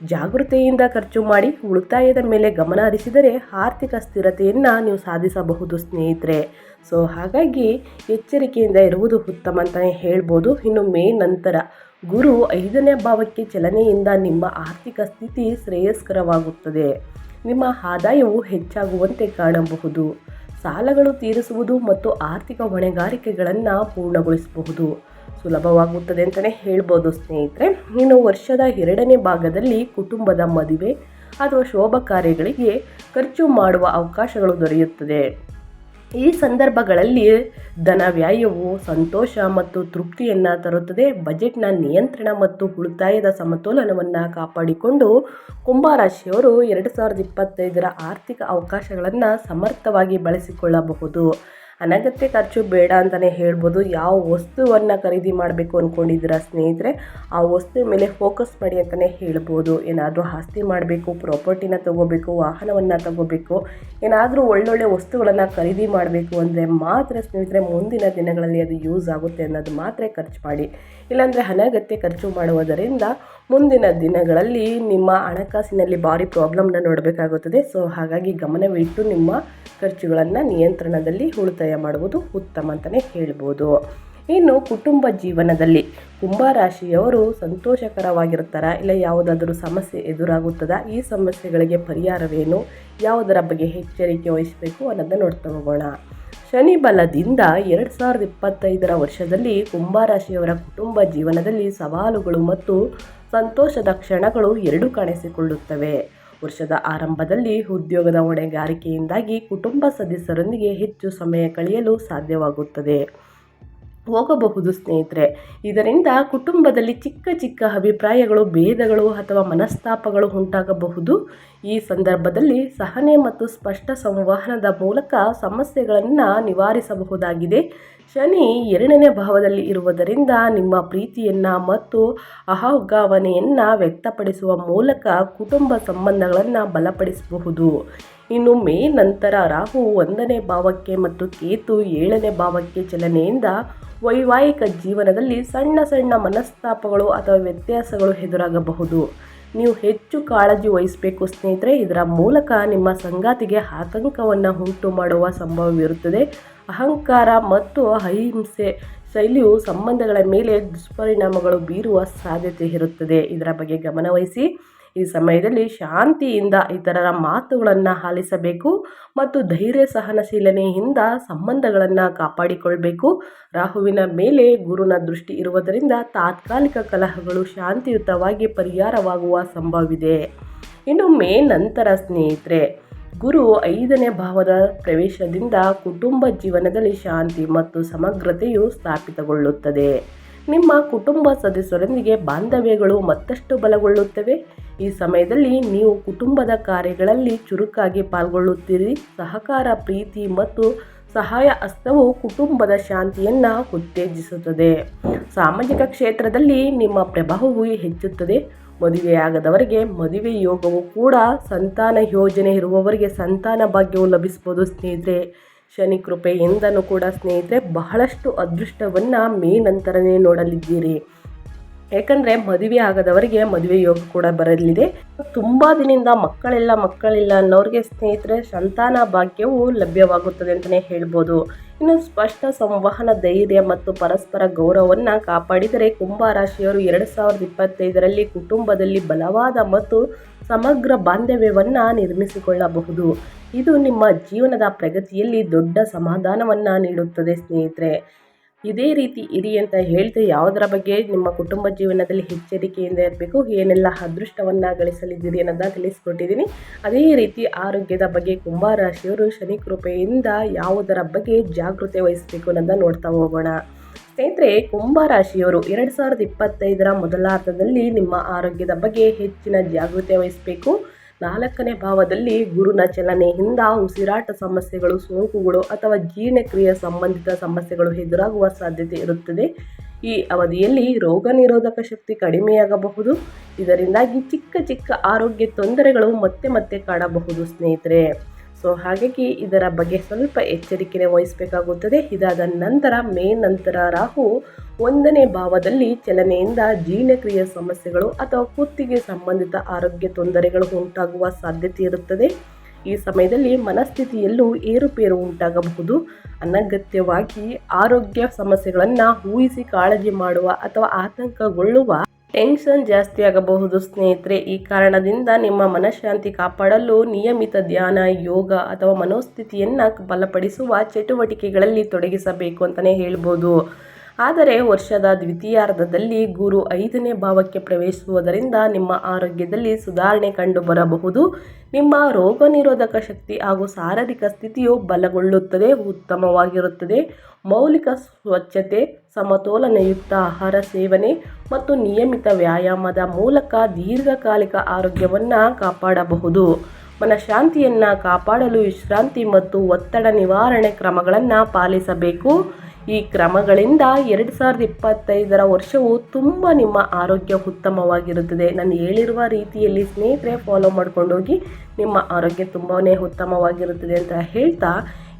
ಜಾಗೃತೆಯಿಂದ ಖರ್ಚು ಮಾಡಿ ಉಳಿತಾಯದ ಮೇಲೆ ಗಮನ ಹರಿಸಿದರೆ ಆರ್ಥಿಕ ಸ್ಥಿರತೆಯನ್ನು ನೀವು ಸಾಧಿಸಬಹುದು ಸ್ನೇಹಿತರೆ. ಸೊ, ಹಾಗಾಗಿ ಎಚ್ಚರಿಕೆಯಿಂದ ಇರುವುದು ಉತ್ತಮ ಅಂತಲೇ ಹೇಳ್ಬೋದು. ಇನ್ನು ಮೇ ನಂತರ ಗುರು ಐದನೇ ಭಾವಕ್ಕೆ ಚಲನೆಯಿಂದ ನಿಮ್ಮ ಆರ್ಥಿಕ ಸ್ಥಿತಿ ಶ್ರೇಯಸ್ಕರವಾಗುತ್ತದೆ. ನಿಮ್ಮ ಆದಾಯವು ಹೆಚ್ಚಾಗುವಂತೆ ಕಾಣಬಹುದು. ಸಾಲಗಳು ತೀರಿಸುವುದು ಮತ್ತು ಆರ್ಥಿಕ ಹೊಣೆಗಾರಿಕೆಗಳನ್ನು ಪೂರ್ಣಗೊಳಿಸಬಹುದು. ಸುಲಭವಾಗುತ್ತದೆ ಅಂತಲೇ ಹೇಳ್ಬೋದು ಸ್ನೇಹಿತರೆ. ಇನ್ನು ವರ್ಷದ ಎರಡನೇ ಭಾಗದಲ್ಲಿ ಕುಟುಂಬದ ಮದುವೆ ಅಥವಾ ಶೋಭ ಕಾರ್ಯಗಳಿಗೆ ಖರ್ಚು ಮಾಡುವ ಅವಕಾಶಗಳು ದೊರೆಯುತ್ತದೆ. ಈ ಸಂದರ್ಭಗಳಲ್ಲಿ ಧನ ವ್ಯಯವು ಸಂತೋಷ ಮತ್ತು ತೃಪ್ತಿಯನ್ನು ತರುತ್ತದೆ. ಬಜೆಟ್ನ ನಿಯಂತ್ರಣ ಮತ್ತು ಉಳಿತಾಯದ ಸಮತೋಲನವನ್ನು ಕಾಪಾಡಿಕೊಂಡು ಕುಂಭರಾಶಿಯವರು ಎರಡು ಸಾವಿರದ ಇಪ್ಪತ್ತೈದರ ಆರ್ಥಿಕ ಅವಕಾಶಗಳನ್ನು ಸಮರ್ಥವಾಗಿ ಬಳಸಿಕೊಳ್ಳಬಹುದು. ಅನಗತ್ಯ ಖರ್ಚು ಬೇಡ ಅಂತಲೇ ಹೇಳ್ಬೋದು. ಯಾವ ವಸ್ತುವನ್ನು ಖರೀದಿ ಮಾಡಬೇಕು ಅಂದ್ಕೊಂಡಿದ್ದೀರಾ ಸ್ನೇಹಿತರೆ? ಆ ವಸ್ತು ಮೇಲೆ ಫೋಕಸ್ ಮಾಡಿ ಅಂತಲೇ ಹೇಳ್ಬೋದು. ಏನಾದರೂ ಆಸ್ತಿ ಮಾಡಬೇಕು ಪ್ರಾಪರ್ಟಿನ ತಗೋಬೇಕು, ವಾಹನವನ್ನು ತಗೋಬೇಕು, ಏನಾದರೂ ಒಳ್ಳೊಳ್ಳೆ ವಸ್ತುಗಳನ್ನು ಖರೀದಿ ಮಾಡಬೇಕು ಅಂದರೆ ಮಾತ್ರ ಸ್ನೇಹಿತರೆ ಮುಂದಿನ ದಿನಗಳಲ್ಲಿ ಅದು ಯೂಸ್ ಆಗುತ್ತೆ ಅನ್ನೋದು ಮಾತ್ರ ಖರ್ಚು ಮಾಡಿ. ಇಲ್ಲಾಂದರೆ ಅನಗತ್ಯ ಖರ್ಚು ಮಾಡುವುದರಿಂದ ಮುಂದಿನ ದಿನಗಳಲ್ಲಿ ನಿಮ್ಮ ಹಣಕಾಸಿನಲ್ಲಿ ಭಾರಿ ಪ್ರಾಬ್ಲಮ್ನ ನೋಡಬೇಕಾಗುತ್ತದೆ. ಸೊ, ಹಾಗಾಗಿ ಗಮನವಿಟ್ಟು ನಿಮ್ಮ ಖರ್ಚುಗಳನ್ನು ನಿಯಂತ್ರಣದಲ್ಲಿ ಉಳಿತಾಯ ಮಾಡುವುದು ಉತ್ತಮ ಅಂತಲೇ ಹೇಳ್ಬೋದು. ಇನ್ನು ಕುಟುಂಬ ಜೀವನದಲ್ಲಿ ಕುಂಭರಾಶಿಯವರು ಸಂತೋಷಕರವಾಗಿರ್ತಾರಾ ಇಲ್ಲ ಯಾವುದಾದರೂ ಸಮಸ್ಯೆ ಎದುರಾಗುತ್ತದಾ? ಈ ಸಮಸ್ಯೆಗಳಿಗೆ ಪರಿಹಾರವೇನು? ಯಾವುದರ ಬಗ್ಗೆ ಎಚ್ಚರಿಕೆ ವಹಿಸಬೇಕು ಅನ್ನೋದನ್ನು ನೋಡ್ತಾ ಹೋಗೋಣ. ಶನಿ ಬಲದಿಂದ ಎರಡು ಸಾವಿರದ ಇಪ್ಪತ್ತೈದರ ವರ್ಷದಲ್ಲಿ ಕುಂಭರಾಶಿಯವರ ಕುಟುಂಬ ಜೀವನದಲ್ಲಿ ಸವಾಲುಗಳು ಮತ್ತು ಸಂತೋಷದ ಕ್ಷಣಗಳು ಎರಡೂ ಕಾಣಿಸಿಕೊಳ್ಳುತ್ತವೆ. ವರ್ಷದ ಆರಂಭದಲ್ಲಿ ಉದ್ಯೋಗದ ಹೊಣೆಗಾರಿಕೆಯಿಂದಾಗಿ ಕುಟುಂಬ ಸದಸ್ಯರೊಂದಿಗೆ ಹೆಚ್ಚು ಸಮಯ ಕಳೆಯಲು ಸಾಧ್ಯವಾಗುತ್ತದೆ. ಹೋಗಬಹುದು ಸ್ನೇಹಿತರೆ. ಇದರಿಂದ ಕುಟುಂಬದಲ್ಲಿ ಚಿಕ್ಕ ಚಿಕ್ಕ ಅಭಿಪ್ರಾಯಗಳು, ಭೇದಗಳು ಅಥವಾ ಮನಸ್ತಾಪಗಳು ಉಂಟಾಗಬಹುದು. ಈ ಸಂದರ್ಭದಲ್ಲಿ ಸಹನೆ ಮತ್ತು ಸ್ಪಷ್ಟ ಸಂವಹನದ ಮೂಲಕ ಸಮಸ್ಯೆಗಳನ್ನು ನಿವಾರಿಸಬಹುದಾಗಿದೆ. ಶನಿ ಎರಡನೇ ಭಾವದಲ್ಲಿ ಇರುವುದರಿಂದ ನಿಮ್ಮ ಪ್ರೀತಿಯನ್ನು ಮತ್ತು ಅಹಗಾವನೆಯನ್ನು ವ್ಯಕ್ತಪಡಿಸುವ ಮೂಲಕ ಕುಟುಂಬ ಸಂಬಂಧಗಳನ್ನು ಬಲಪಡಿಸಬಹುದು. ಇನ್ನು ಮೇ ನಂತರ ರಾಹು ಒಂದನೇ ಭಾವಕ್ಕೆ ಮತ್ತು ಕೇತು ಏಳನೇ ಭಾವಕ್ಕೆ ಚಲನೆಯಿಂದ ವೈವಾಹಿಕ ಜೀವನದಲ್ಲಿ ಸಣ್ಣ ಸಣ್ಣ ಮನಸ್ತಾಪಗಳು ಅಥವಾ ವ್ಯತ್ಯಾಸಗಳು ಎದುರಾಗಬಹುದು. ನೀವು ಹೆಚ್ಚು ಕಾಳಜಿ ವಹಿಸಬೇಕು ಸ್ನೇಹಿತರೆ, ಇದರ ಮೂಲಕ ನಿಮ್ಮ ಸಂಗಾತಿಗೆ ಆತಂಕವನ್ನು ಉಂಟು ಮಾಡುವ ಸಂಭವವಿರುತ್ತದೆ. ಅಹಂಕಾರ ಮತ್ತು ಅಹಿಂಸೆ ಶೈಲಿಯು ಸಂಬಂಧಗಳ ಮೇಲೆ ದುಷ್ಪರಿಣಾಮಗಳು ಬೀರುವ ಸಾಧ್ಯತೆ ಇರುತ್ತದೆ. ಇದರ ಬಗ್ಗೆ ಗಮನವಹಿಸಿ. ಈ ಸಮಯದಲ್ಲಿ ಶಾಂತಿಯಿಂದ ಇತರರ ಮಾತುಗಳನ್ನು ಆಲಿಸಬೇಕು ಮತ್ತು ಧೈರ್ಯ ಸಹನಶೀಲನೆಯಿಂದ ಸಂಬಂಧಗಳನ್ನು ಕಾಪಾಡಿಕೊಳ್ಬೇಕು. ರಾಹುವಿನ ಮೇಲೆ ಗುರುನ ದೃಷ್ಟಿ ಇರುವುದರಿಂದ ತಾತ್ಕಾಲಿಕ ಕಲಹಗಳು ಶಾಂತಿಯುತವಾಗಿ ಪರಿಹಾರವಾಗುವ ಸಂಭವವಿದೆ. ಇನ್ನು ಮೇ ನಂತರ ಸ್ನೇಹಿತರೆ, ಗುರು ಐದನೇ ಭಾವದ ಪ್ರವೇಶದಿಂದ ಕುಟುಂಬ ಜೀವನದಲ್ಲಿ ಶಾಂತಿ ಮತ್ತು ಸಮಗ್ರತೆಯು ಸ್ಥಾಪಿತಗೊಳ್ಳುತ್ತದೆ. ನಿಮ್ಮ ಕುಟುಂಬ ಸದಸ್ಯರೊಂದಿಗೆ ಬಾಂಧವ್ಯಗಳು ಮತ್ತಷ್ಟು ಬಲಗೊಳ್ಳುತ್ತವೆ. ಈ ಸಮಯದಲ್ಲಿ ನೀವು ಕುಟುಂಬದ ಕಾರ್ಯಗಳಲ್ಲಿ ಚುರುಕಾಗಿ ಪಾಲ್ಗೊಳ್ಳುತ್ತೀರಿ. ಸಹಕಾರ, ಪ್ರೀತಿ ಮತ್ತು ಸಹಾಯ ಹಸ್ತವು ಕುಟುಂಬದ ಶಾಂತಿಯನ್ನು ಉತ್ತೇಜಿಸುತ್ತದೆ. ಸಾಮಾಜಿಕ ಕ್ಷೇತ್ರದಲ್ಲಿ ನಿಮ್ಮ ಪ್ರಭಾವವು ಹೆಚ್ಚುತ್ತದೆ. ಮದುವೆಯಾಗದವರಿಗೆ ಮದುವೆ ಯೋಗವು ಕೂಡ ಸಂತಾನ ಯೋಜನೆ ಇರುವವರಿಗೆ ಸಂತಾನ ಭಾಗ್ಯವು ಲಭಿಸ್ಬೋದು ಸ್ನೇಹಿತರೆ. ಶನಿ ಕೃಪೆಯಿಂದನೂ ಕೂಡ ಸ್ನೇಹಿತರೆ, ಬಹಳಷ್ಟು ಅದೃಷ್ಟವನ್ನು ಮೇ ನಂತರನೇ ನೋಡಲಿದ್ದೀರಿ. ಯಾಕಂದರೆ ಮದುವೆ ಆಗದವರಿಗೆ ಮದುವೆ ಯೋಗ ಕೂಡ ಬರಲಿದೆ. ತುಂಬ ದಿನದಿಂದ ಮಕ್ಕಳಿಲ್ಲ ಮಕ್ಕಳಿಲ್ಲ ಅನ್ನೋರಿಗೆ ಸ್ನೇಹಿತರೆ, ಸಂತಾನ ಭಾಗ್ಯವು ಲಭ್ಯವಾಗುತ್ತದೆ ಅಂತಲೇ ಹೇಳ್ಬೋದು. ಇನ್ನು ಸ್ಪಷ್ಟ ಸಂವಹನ ಧೈರ್ಯ ಮತ್ತು ಪರಸ್ಪರ ಗೌರವವನ್ನು ಕಾಪಾಡಿದರೆ ಕುಂಭ ರಾಶಿಯವರು ಎರಡು ಸಾವಿರದ ಇಪ್ಪತ್ತೈದರಲ್ಲಿ ಕುಟುಂಬದಲ್ಲಿ ಬಲವಾದ ಮತ್ತು ಸಮಗ್ರ ಬಾಂಧವ್ಯವನ್ನು ನಿರ್ಮಿಸಿಕೊಳ್ಳಬಹುದು. ಇದು ನಿಮ್ಮ ಜೀವನದ ಪ್ರಗತಿಯಲ್ಲಿ ದೊಡ್ಡ ಸಮಾಧಾನವನ್ನು ನೀಡುತ್ತದೆ ಸ್ನೇಹಿತರೆ. ಇದೇ ರೀತಿ ಇರಿ ಅಂತ ಹೇಳ್ತಾ ಯಾವುದರ ಬಗ್ಗೆ ನಿಮ್ಮ ಕುಟುಂಬ ಜೀವನದಲ್ಲಿ ಎಚ್ಚರಿಕೆಯಿಂದ ಇರಬೇಕು, ಏನೆಲ್ಲ ಅದೃಷ್ಟವನ್ನು ಗಳಿಸಲಿದ್ದೀರಿ ಅನ್ನೋದನ್ನ ತಿಳಿಸ್ಕೊಟ್ಟಿದ್ದೀನಿ. ಅದೇ ರೀತಿ ಆರೋಗ್ಯದ ಬಗ್ಗೆ ಕುಂಭಾರಾಶಿಯವರು ಶನಿ ಕೃಪೆಯಿಂದ ಯಾವುದರ ಬಗ್ಗೆ ಜಾಗೃತೆ ವಹಿಸಬೇಕು ಅನ್ನೋದನ್ನ ನೋಡ್ತಾ ಹೋಗೋಣ. ಸ್ನೇಹಿತರೆ ಕುಂಭರಾಶಿಯವರು ಎರಡು ಸಾವಿರದ ಇಪ್ಪತ್ತೈದರ ಮೊದಲಾರ್ಧದಲ್ಲಿ ನಿಮ್ಮ ಆರೋಗ್ಯದ ಬಗ್ಗೆ ಹೆಚ್ಚಿನ ಜಾಗೃತಿ ವಹಿಸಬೇಕು. ನಾಲ್ಕನೇ ಭಾವದಲ್ಲಿ ಗುರುನ ಚಲನೆಯಿಂದ ಉಸಿರಾಟ ಸಮಸ್ಯೆಗಳು, ಸೋಂಕುಗಳು ಅಥವಾ ಜೀರ್ಣಕ್ರಿಯೆ ಸಂಬಂಧಿತ ಸಮಸ್ಯೆಗಳು ಎದುರಾಗುವ ಸಾಧ್ಯತೆ ಇರುತ್ತದೆ. ಈ ಅವಧಿಯಲ್ಲಿ ರೋಗ ನಿರೋಧಕ ಶಕ್ತಿ ಕಡಿಮೆಯಾಗಬಹುದು. ಇದರಿಂದಾಗಿ ಚಿಕ್ಕ ಚಿಕ್ಕ ಆರೋಗ್ಯ ತೊಂದರೆಗಳು ಮತ್ತೆ ಮತ್ತೆ ಕಾಣಬಹುದು ಸ್ನೇಹಿತರೆ. ಸೊ ಹಾಗಾಗಿ ಇದರ ಬಗ್ಗೆ ಸ್ವಲ್ಪ ಎಚ್ಚರಿಕೆನೇ ವಹಿಸಬೇಕಾಗುತ್ತದೆ. ಇದಾದ ನಂತರ ಮೇ ನಂತರ ರಾಹು ಒಂದನೇ ಭಾವದಲ್ಲಿ ಚಲನೆಯಿಂದ ಜೀರ್ಣಕ್ರಿಯೆ ಸಮಸ್ಯೆಗಳು ಅಥವಾ ಕುತ್ತಿಗೆ ಸಂಬಂಧಿತ ಆರೋಗ್ಯ ತೊಂದರೆಗಳು ಉಂಟಾಗುವ ಸಾಧ್ಯತೆ ಇರುತ್ತದೆ. ಈ ಸಮಯದಲ್ಲಿ ಮನಸ್ಥಿತಿಯಲ್ಲೂ ಏರುಪೇರು ಉಂಟಾಗಬಹುದು. ಅನಗತ್ಯವಾಗಿ ಆರೋಗ್ಯ ಸಮಸ್ಯೆಗಳನ್ನು ಊಹಿಸಿ ಕಾಳಜಿ ಮಾಡುವ ಅಥವಾ ಆತಂಕಗೊಳ್ಳುವ ಟೆನ್ಷನ್ ಜಾಸ್ತಿ ಆಗಬಹುದು ಸ್ನೇಹಿತರೆ. ಈ ಕಾರಣದಿಂದ ನಿಮ್ಮ ಮನಃಶಾಂತಿ ಕಾಪಾಡಲು ನಿಯಮಿತ ಧ್ಯಾನ, ಯೋಗ ಅಥವಾ ಮನೋಸ್ಥಿತಿಯನ್ನು ಬಲಪಡಿಸುವ ಚಟುವಟಿಕೆಗಳಲ್ಲಿ ತೊಡಗಿಸಬೇಕು ಅಂತಲೇ ಹೇಳ್ಬೋದು. ಆದರೆ ವರ್ಷದ ದ್ವಿತೀಯಾರ್ಧದಲ್ಲಿ ಗುರು ಐದನೇ ಭಾವಕ್ಕೆ ಪ್ರವೇಶಿಸುವುದರಿಂದ ನಿಮ್ಮ ಆರೋಗ್ಯದಲ್ಲಿ ಸುಧಾರಣೆ ಕಂಡುಬರಬಹುದು. ನಿಮ್ಮ ರೋಗ ನಿರೋಧಕ ಶಕ್ತಿ ಹಾಗೂ ಶಾರೀರಿಕ ಸ್ಥಿತಿಯು ಬಲಗೊಳ್ಳುತ್ತದೆ, ಉತ್ತಮವಾಗಿರುತ್ತದೆ. ಮೌಲಿಕ ಸ್ವಚ್ಛತೆ, ಸಮತೋಲನಯುಕ್ತ ಆಹಾರ ಸೇವನೆ ಮತ್ತು ನಿಯಮಿತ ವ್ಯಾಯಾಮದ ಮೂಲಕ ದೀರ್ಘಕಾಲಿಕ ಆರೋಗ್ಯವನ್ನು ಕಾಪಾಡಬಹುದು. ಮನಃಶಾಂತಿಯನ್ನು ಕಾಪಾಡಲು ವಿಶ್ರಾಂತಿ ಮತ್ತು ಒತ್ತಡ ನಿವಾರಣೆ ಕ್ರಮಗಳನ್ನು ಪಾಲಿಸಬೇಕು. ಈ ಕ್ರಮಗಳಿಂದ ಎರಡು ಸಾವಿರದ ಇಪ್ಪತ್ತೈದರ ವರ್ಷವು ತುಂಬ ನಿಮ್ಮ ಆರೋಗ್ಯ ಉತ್ತಮವಾಗಿರುತ್ತದೆ. ನಾನು ಹೇಳಿರುವ ರೀತಿಯಲ್ಲಿ ಸ್ನೇಹಿತರೆ ಫಾಲೋ ಮಾಡ್ಕೊಂಡೋಗಿ ನಿಮ್ಮ ಆರೋಗ್ಯ ತುಂಬಾ ಉತ್ತಮವಾಗಿರುತ್ತದೆ ಅಂತ ಹೇಳ್ತಾ,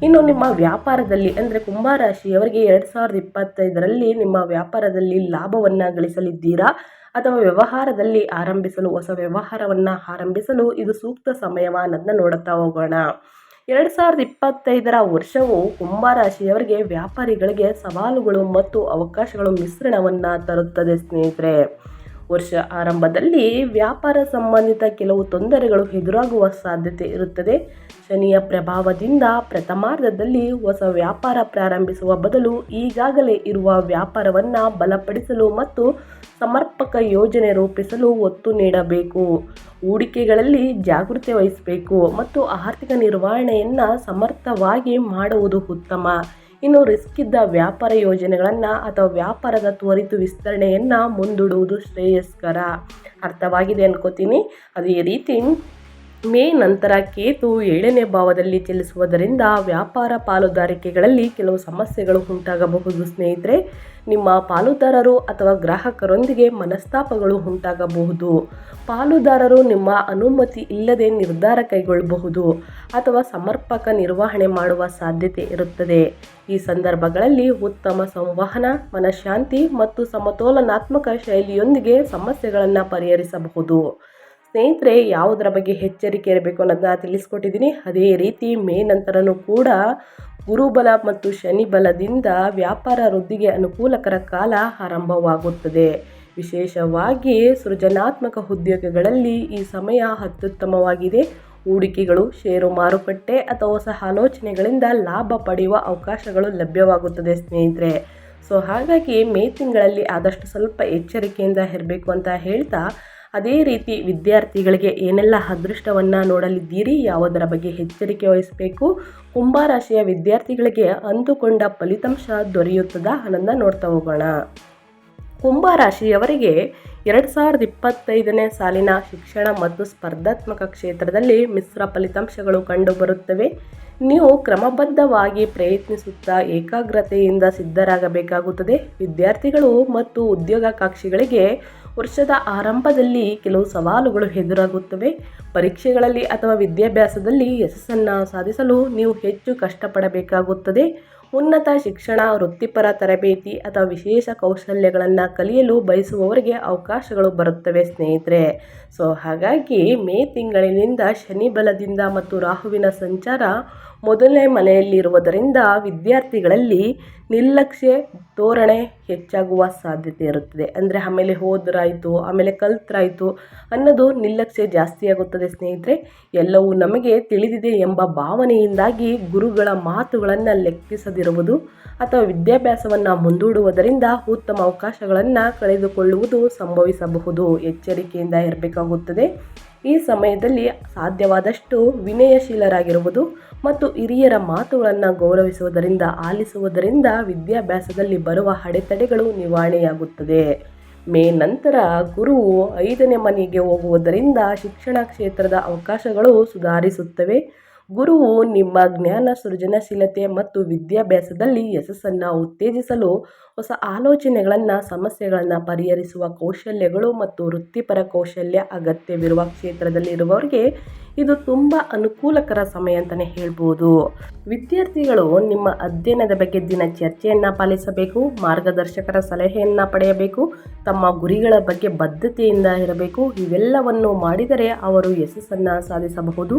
ಇನ್ನು ನಿಮ್ಮ ವ್ಯಾಪಾರದಲ್ಲಿ ಅಂದರೆ ಕುಂಭರಾಶಿಯವರಿಗೆ ಎರಡು ಸಾವಿರದ ಇಪ್ಪತ್ತೈದರಲ್ಲಿ ನಿಮ್ಮ ವ್ಯಾಪಾರದಲ್ಲಿ ಲಾಭವನ್ನು ಗಳಿಸಲಿದ್ದೀರಾ? ಅಥವಾ ವ್ಯವಹಾರದಲ್ಲಿ ಆರಂಭಿಸಲು, ಹೊಸ ವ್ಯವಹಾರವನ್ನು ಆರಂಭಿಸಲು ಇದು ಸೂಕ್ತ ಸಮಯವ ಅನ್ನೋದನ್ನ ನೋಡುತ್ತಾ ಹೋಗೋಣ. ಎರಡು ಸಾವಿರದ ಇಪ್ಪತ್ತೈದರ ವರ್ಷವು ಕುಂಭರಾಶಿಯವರಿಗೆ ವ್ಯಾಪಾರಿಗಳಿಗೆ ಸವಾಲುಗಳು ಮತ್ತು ಅವಕಾಶಗಳು ಮಿಶ್ರಣವನ್ನು ತರುತ್ತದೆ ಸ್ನೇಹಿತರೆ. ವರ್ಷ ಆರಂಭದಲ್ಲಿ ವ್ಯಾಪಾರ ಸಂಬಂಧಿತ ಕೆಲವು ತೊಂದರೆಗಳು ಎದುರಾಗುವ ಸಾಧ್ಯತೆ ಇರುತ್ತದೆ. ಶನಿಯ ಪ್ರಭಾವದಿಂದ ಪ್ರಥಮಾರ್ಧದಲ್ಲಿ ಹೊಸ ವ್ಯಾಪಾರ ಪ್ರಾರಂಭಿಸುವ ಬದಲು ಈಗಾಗಲೇ ಇರುವ ವ್ಯಾಪಾರವನ್ನು ಬಲಪಡಿಸಲು ಮತ್ತು ಸಮರ್ಪಕ ಯೋಜನೆ ರೂಪಿಸಲು ಒತ್ತು ನೀಡಬೇಕು. ಹೂಡಿಕೆಗಳಲ್ಲಿ ಜಾಗೃತಿ ವಹಿಸಬೇಕು ಮತ್ತು ಆರ್ಥಿಕ ನಿರ್ವಹಣೆಯನ್ನು ಸಮರ್ಥವಾಗಿ ಮಾಡುವುದು ಉತ್ತಮ. ಇನ್ನು ರಿಸ್ಕ್ ಇದ್ದ ವ್ಯಾಪಾರ ಯೋಜನೆಗಳನ್ನು ಅಥವಾ ವ್ಯಾಪಾರದ ತ್ವರಿತ ವಿಸ್ತರಣೆಯನ್ನು ಮುಂದೂಡುವುದು ಶ್ರೇಯಸ್ಕರ. ಅರ್ಥವಾಗಿದೆ ಅನ್ಕೋತೀನಿ. ಅದೇ ರೀತಿ ಮೇ ನಂತರ ಕೇತು ಏಳನೇ ಭಾವದಲ್ಲಿ ಚಲಿಸುವುದರಿಂದ ವ್ಯಾಪಾರ ಪಾಲುದಾರಿಕೆಗಳಲ್ಲಿ ಕೆಲವು ಸಮಸ್ಯೆಗಳು ಉಂಟಾಗಬಹುದು. ಸ್ನೇಹಿತರೆ, ನಿಮ್ಮ ಪಾಲುದಾರರು ಅಥವಾ ಗ್ರಾಹಕರೊಂದಿಗೆ ಮನಸ್ತಾಪಗಳು ಉಂಟಾಗಬಹುದು. ಪಾಲುದಾರರು ನಿಮ್ಮ ಅನುಮತಿ ಇಲ್ಲದೆ ನಿರ್ಧಾರ ಕೈಗೊಳ್ಳಬಹುದು ಅಥವಾ ಸಮರ್ಪಕ ನಿರ್ವಹಣೆ ಮಾಡುವ ಸಾಧ್ಯತೆ ಇರುತ್ತದೆ. ಈ ಸಂದರ್ಭಗಳಲ್ಲಿ ಉತ್ತಮ ಸಂವಹನ, ಮನಃಶಾಂತಿ ಮತ್ತು ಸಮತೋಲನಾತ್ಮಕ ಶೈಲಿಯೊಂದಿಗೆ ಸಮಸ್ಯೆಗಳನ್ನು ಪರಿಹರಿಸಬಹುದು. ಸ್ನೇಹಿತರೆ, ಯಾವುದರ ಬಗ್ಗೆ ಎಚ್ಚರಿಕೆ ಇರಬೇಕು ಅನ್ನೋದನ್ನ ತಿಳಿಸ್ಕೊಟ್ಟಿದ್ದೀನಿ. ಅದೇ ರೀತಿ ಮೇ ನಂತರನೂ ಕೂಡ ಗುರುಬಲ ಮತ್ತು ಶನಿ ಬಲದಿಂದ ವ್ಯಾಪಾರ ವೃದ್ಧಿಗೆ ಅನುಕೂಲಕರ ಕಾಲ ಆರಂಭವಾಗುತ್ತದೆ. ವಿಶೇಷವಾಗಿ ಸೃಜನಾತ್ಮಕ ಉದ್ಯೋಗಗಳಲ್ಲಿ ಈ ಸಮಯ ಅತ್ಯುತ್ತಮವಾಗಿದೆ. ಹೂಡಿಕೆಗಳು, ಷೇರು ಮಾರುಕಟ್ಟೆ ಅಥವಾ ಹೊಸ ಆಲೋಚನೆಗಳಿಂದ ಲಾಭ ಪಡೆಯುವ ಅವಕಾಶಗಳು ಲಭ್ಯವಾಗುತ್ತದೆ ಸ್ನೇಹಿತರೆ. ಸೊ, ಹಾಗಾಗಿ ಮೇ ತಿಂಗಳಲ್ಲಿ ಆದಷ್ಟು ಸ್ವಲ್ಪ ಎಚ್ಚರಿಕೆಯಿಂದ ಇರಬೇಕು ಅಂತ ಹೇಳ್ತಾ ಅದೇ ರೀತಿ ವಿದ್ಯಾರ್ಥಿಗಳಿಗೆ ಏನೆಲ್ಲ ಅದೃಷ್ಟವನ್ನು ನೋಡಲಿದ್ದೀರಿ, ಯಾವುದರ ಬಗ್ಗೆ ಎಚ್ಚರಿಕೆ ವಹಿಸಬೇಕು, ಕುಂಭರಾಶಿಯ ವಿದ್ಯಾರ್ಥಿಗಳಿಗೆ ಅಂದುಕೊಂಡ ಫಲಿತಾಂಶ ದೊರೆಯುತ್ತದಾ ಅನ್ನೋದನ್ನ ನೋಡ್ತಾ ಹೋಗೋಣ. ಕುಂಭರಾಶಿಯವರಿಗೆ ಎರಡು ಸಾವಿರದ ಇಪ್ಪತ್ತೈದನೇ ಸಾಲಿನ ಶಿಕ್ಷಣ ಮತ್ತು ಸ್ಪರ್ಧಾತ್ಮಕ ಕ್ಷೇತ್ರದಲ್ಲಿ ಮಿಶ್ರ ಫಲಿತಾಂಶಗಳು ಕಂಡುಬರುತ್ತವೆ. ನೀವು ಕ್ರಮಬದ್ಧವಾಗಿ ಪ್ರಯತ್ನಿಸುತ್ತಾ ಏಕಾಗ್ರತೆಯಿಂದ ಸಿದ್ಧರಾಗಬೇಕಾಗುತ್ತದೆ. ವಿದ್ಯಾರ್ಥಿಗಳು ಮತ್ತು ಉದ್ಯೋಗಾಕಾಂಕ್ಷಿಗಳಿಗೆ ವರ್ಷದ ಆರಂಭದಲ್ಲಿ ಕೆಲವು ಸವಾಲುಗಳು ಎದುರಾಗುತ್ತವೆ. ಪರೀಕ್ಷೆಗಳಲ್ಲಿ ಅಥವಾ ವಿದ್ಯಾಭ್ಯಾಸದಲ್ಲಿ ಯಶಸ್ಸನ್ನು ಸಾಧಿಸಲು ನೀವು ಹೆಚ್ಚು ಕಷ್ಟಪಡಬೇಕಾಗುತ್ತದೆ. ಉನ್ನತ ಶಿಕ್ಷಣ, ವೃತ್ತಿಪರ ತರಬೇತಿ ಅಥವಾ ವಿಶೇಷ ಕೌಶಲ್ಯಗಳನ್ನು ಕಲಿಯಲು ಬಯಸುವವರಿಗೆ ಅವಕಾಶಗಳು ಬರುತ್ತವೆ ಸ್ನೇಹಿತರೆ. ಸೊ, ಹಾಗಾಗಿ ಮೇ ತಿಂಗಳಿನಿಂದ ಶನಿ ಬಲದಿಂದ ಮತ್ತು ರಾಹುವಿನ ಸಂಚಾರ ಮೊದಲನೇ ಮನೆಯಲ್ಲಿರುವುದರಿಂದ ವಿದ್ಯಾರ್ಥಿಗಳಲ್ಲಿ ನಿರ್ಲಕ್ಷ್ಯ, ಧೋರಣೆ ಹೆಚ್ಚಾಗುವ ಸಾಧ್ಯತೆ ಇರುತ್ತದೆ. ಅಂದರೆ ಆಮೇಲೆ ಹೋದ್ರಾಯಿತು, ಆಮೇಲೆ ಕಲ್ತ್ರಾಯಿತು ಅನ್ನೋದು ನಿರ್ಲಕ್ಷ್ಯ ಜಾಸ್ತಿ ಆಗುತ್ತದೆ ಸ್ನೇಹಿತರೆ. ಎಲ್ಲವೂ ನಮಗೆ ತಿಳಿದಿದೆ ಎಂಬ ಭಾವನೆಯಿಂದಾಗಿ ಗುರುಗಳ ಮಾತುಗಳನ್ನು ಲೆಕ್ಕಿಸದಿರುವುದು ಅಥವಾ ವಿದ್ಯಾಭ್ಯಾಸವನ್ನು ಮುಂದೂಡುವುದರಿಂದ ಉತ್ತಮ ಅವಕಾಶಗಳನ್ನು ಕಳೆದುಕೊಳ್ಳುವುದು ಸಂಭವಿಸಬಹುದು. ಎಚ್ಚರಿಕೆಯಿಂದ ಇರಬೇಕಾಗುತ್ತದೆ. ಈ ಸಮಯದಲ್ಲಿ ಸಾಧ್ಯವಾದಷ್ಟು ವಿನಯಶೀಲರಾಗಿರುವುದು ಮತ್ತು ಹಿರಿಯರ ಮಾತುಗಳನ್ನು ಗೌರವಿಸುವುದರಿಂದ, ಆಲಿಸುವುದರಿಂದ ವಿದ್ಯಾಭ್ಯಾಸದಲ್ಲಿ ಬರುವ ಅಡೆತಡೆಗಳು ನಿವಾರಣೆಯಾಗುತ್ತದೆ. ಮೇ ನಂತರ ಗುರುವು ಐದನೇ ಮನೆಗೆ ಹೋಗುವುದರಿಂದ ಶಿಕ್ಷಣ ಕ್ಷೇತ್ರದ ಅವಕಾಶಗಳು ಸುಧಾರಿಸುತ್ತವೆ. ಗುರುವು ನಿಮ್ಮ ಜ್ಞಾನ ಸೃಜನಶೀಲತೆ ಮತ್ತು ವಿದ್ಯಾಭ್ಯಾಸದಲ್ಲಿ ಯಶಸ್ಸನ್ನು ಉತ್ತೇಜಿಸಲು ಹೊಸ ಆಲೋಚನೆಗಳನ್ನು, ಸಮಸ್ಯೆಗಳನ್ನು ಪರಿಹರಿಸುವ ಕೌಶಲ್ಯಗಳು ಮತ್ತು ವೃತ್ತಿಪರ ಕೌಶಲ್ಯ ಅಗತ್ಯವಿರುವ ಕ್ಷೇತ್ರದಲ್ಲಿರುವವರಿಗೆ ಇದು ತುಂಬ ಅನುಕೂಲಕರ ಸಮಯ ಅಂತಲೇ ಹೇಳ್ಬೋದು. ವಿದ್ಯಾರ್ಥಿಗಳು ನಿಮ್ಮ ಅಧ್ಯಯನದ ಬಗ್ಗೆ ದಿನ ಚರ್ಚೆಯನ್ನು ಪಾಲಿಸಬೇಕು, ಮಾರ್ಗದರ್ಶಕರ ಸಲಹೆಯನ್ನು ಪಡೆಯಬೇಕು, ತಮ್ಮ ಗುರಿಗಳ ಬಗ್ಗೆ ಬದ್ಧತೆಯಿಂದ ಇರಬೇಕು, ಇವೆಲ್ಲವನ್ನು ಮಾಡಿದರೆ ಅವರು ಯಶಸ್ಸನ್ನು ಸಾಧಿಸಬಹುದು.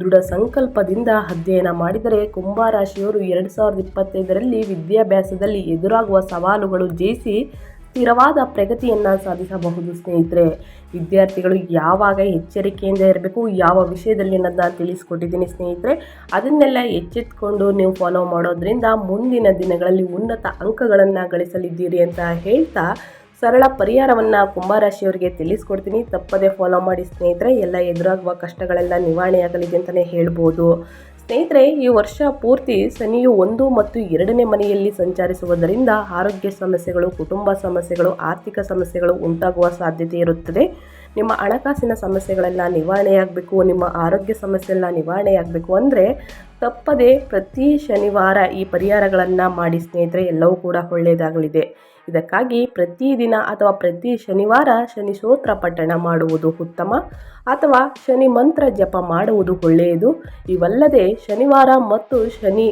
ದೃಢ ಸಂಕಲ್ಪದಿಂದ ಅಧ್ಯಯನ ಮಾಡಿದರೆ ಕುಂಭರಾಶಿಯವರು ಎರಡು ಸಾವಿರದ ಇಪ್ಪತ್ತೈದರಲ್ಲಿ ವಿದ್ಯಾಭ್ಯಾಸದಲ್ಲಿ ಎದುರಾಗುವ ಸವಾಲುಗಳು ಜಯಿಸಿ ಸ್ಥಿರವಾದ ಪ್ರಗತಿಯನ್ನು ಸಾಧಿಸಬಹುದು ಸ್ನೇಹಿತರೆ. ವಿದ್ಯಾರ್ಥಿಗಳು ಯಾವಾಗ ಎಚ್ಚರಿಕೆಯಿಂದ ಇರಬೇಕು, ಯಾವ ವಿಷಯದಲ್ಲಿ ಅನ್ನೋದನ್ನ ತಿಳಿಸ್ಕೊಟ್ಟಿದ್ದೀನಿ ಸ್ನೇಹಿತರೆ. ಅದನ್ನೆಲ್ಲ ಎಚ್ಚೆತ್ಕೊಂಡು ನೀವು ಫಾಲೋ ಮಾಡೋದ್ರಿಂದ ಮುಂದಿನ ದಿನಗಳಲ್ಲಿ ಉನ್ನತ ಅಂಕಗಳನ್ನು ಗಳಿಸಲಿದ್ದೀರಿ ಅಂತ ಹೇಳ್ತಾ ಸರಳ ಪರಿಹಾರವನ್ನು ಕುಂಭರಾಶಿಯವರಿಗೆ ತಿಳಿಸ್ಕೊಡ್ತೀನಿ. ತಪ್ಪದೇ ಫಾಲೋ ಮಾಡಿ ಸ್ನೇಹಿತರೆ, ಎಲ್ಲ ಎದುರಾಗುವ ಕಷ್ಟಗಳೆಲ್ಲ ನಿವಾರಣೆಯಾಗಲಿದೆ ಅಂತಲೇ ಹೇಳ್ಬೋದು. ಸ್ನೇಹಿತರೆ, ಈ ವರ್ಷ ಪೂರ್ತಿ ಸನಿಯು ಒಂದು ಮತ್ತು ಎರಡನೇ ಮನೆಯಲ್ಲಿ ಸಂಚರಿಸುವುದರಿಂದ ಆರೋಗ್ಯ ಸಮಸ್ಯೆಗಳು, ಕುಟುಂಬ ಸಮಸ್ಯೆಗಳು, ಆರ್ಥಿಕ ಸಮಸ್ಯೆಗಳು ಉಂಟಾಗುವ ಸಾಧ್ಯತೆ ಇರುತ್ತದೆ. ನಿಮ್ಮ ಹಣಕಾಸಿನ ಸಮಸ್ಯೆಗಳೆಲ್ಲ ನಿವಾರಣೆಯಾಗಬೇಕು, ನಿಮ್ಮ ಆರೋಗ್ಯ ಸಮಸ್ಯೆ ಎಲ್ಲ ನಿವಾರಣೆಯಾಗಬೇಕು ಅಂದರೆ ತಪ್ಪದೆ ಪ್ರತಿ ಶನಿವಾರ ಈ ಪರಿಹಾರಗಳನ್ನು ಮಾಡಿ ಸ್ನೇಹಿತರೆ, ಎಲ್ಲವೂ ಕೂಡ ಒಳ್ಳೆಯದಾಗಲಿದೆ. ಇದಕ್ಕಾಗಿ ಪ್ರತಿದಿನ ಅಥವಾ ಪ್ರತಿ ಶನಿವಾರ ಶನಿ ಸ್ತೋತ್ರ ಪಠಣ ಮಾಡುವುದು ಉತ್ತಮ ಅಥವಾ ಶನಿ ಮಂತ್ರ ಜಪ ಮಾಡುವುದು ಒಳ್ಳೆಯದು. ಇವಲ್ಲದೆ ಶನಿವಾರ ಮತ್ತು ಶನಿ,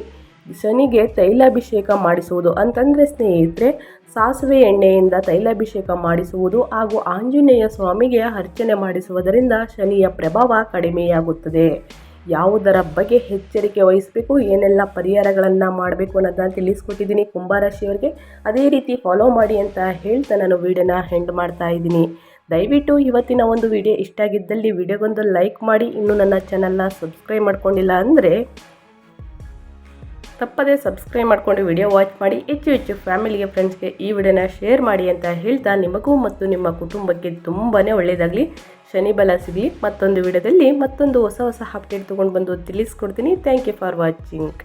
ಶನಿಗೆ ತೈಲಾಭಿಷೇಕ ಮಾಡಿಸುವುದು ಅಂತಂದರೆ ಸ್ನೇಹಿತರೆ, ಸಾಸಿವೆ ಎಣ್ಣೆಯಿಂದ ತೈಲಾಭಿಷೇಕ ಮಾಡಿಸುವುದು ಹಾಗೂ ಆಂಜನೇಯ ಸ್ವಾಮಿಗೆ ಅರ್ಚನೆ ಮಾಡಿಸುವುದರಿಂದ ಶನಿಯ ಪ್ರಭಾವ ಕಡಿಮೆಯಾಗುತ್ತದೆ. ಯಾವುದರ ಬಗ್ಗೆ ಎಚ್ಚರಿಕೆ ವಹಿಸಬೇಕು, ಏನೆಲ್ಲ ಪರಿಹಾರಗಳನ್ನು ಮಾಡಬೇಕು ಅನ್ನೋದನ್ನ ತಿಳಿಸ್ಕೊಟ್ಟಿದ್ದೀನಿ ಕುಂಭರಾಶಿಯವರಿಗೆ ಅದೇ ರೀತಿ ಫಾಲೋ ಮಾಡಿ ಅಂತ ಹೇಳ್ತಾ ನಾನು ವೀಡಿಯೋನ ಹೆಂಡ್ ಮಾಡ್ತಾ ಇದ್ದೀನಿ. ದಯವಿಟ್ಟು ಇವತ್ತಿನ ಒಂದು ವಿಡಿಯೋ ಇಷ್ಟ ಆಗಿದ್ದಲ್ಲಿ ವಿಡಿಯೋಗೊಂದು ಲೈಕ್ ಮಾಡಿ, ಇನ್ನೂ ನನ್ನ ಚಾನಲ್ನ ಸಬ್ಸ್ಕ್ರೈಬ್ ಮಾಡ್ಕೊಂಡಿಲ್ಲ ಅಂದರೆ ತಪ್ಪದೇ ಸಬ್ಸ್ಕ್ರೈಬ್ ಮಾಡಿಕೊಂಡು ವಿಡಿಯೋ ವಾಚ್ ಮಾಡಿ, ಹೆಚ್ಚು ಹೆಚ್ಚು ಫ್ಯಾಮಿಲಿಗೆ ಫ್ರೆಂಡ್ಸ್ಗೆ ಈ ವಿಡಿಯೋನ ಶೇರ್ ಮಾಡಿ ಅಂತ ಹೇಳ್ತಾ ನಿಮಗೂ ಮತ್ತು ನಿಮ್ಮ ಕುಟುಂಬಕ್ಕೆ ತುಂಬಾ ಒಳ್ಳೆಯದಾಗಲಿ ಶನಿ ಬಲ ಸಿಗಲಿ. ಮತ್ತೊಂದು ವಿಡಿಯೋದಲ್ಲಿ ಮತ್ತೊಂದು ಹೊಸ ಹೊಸ ಅಪ್ಡೇಟ್ ತೊಗೊಂಡು ಬಂದು ತಿಳಿಸ್ಕೊಡ್ತೀನಿ. Thank you for watching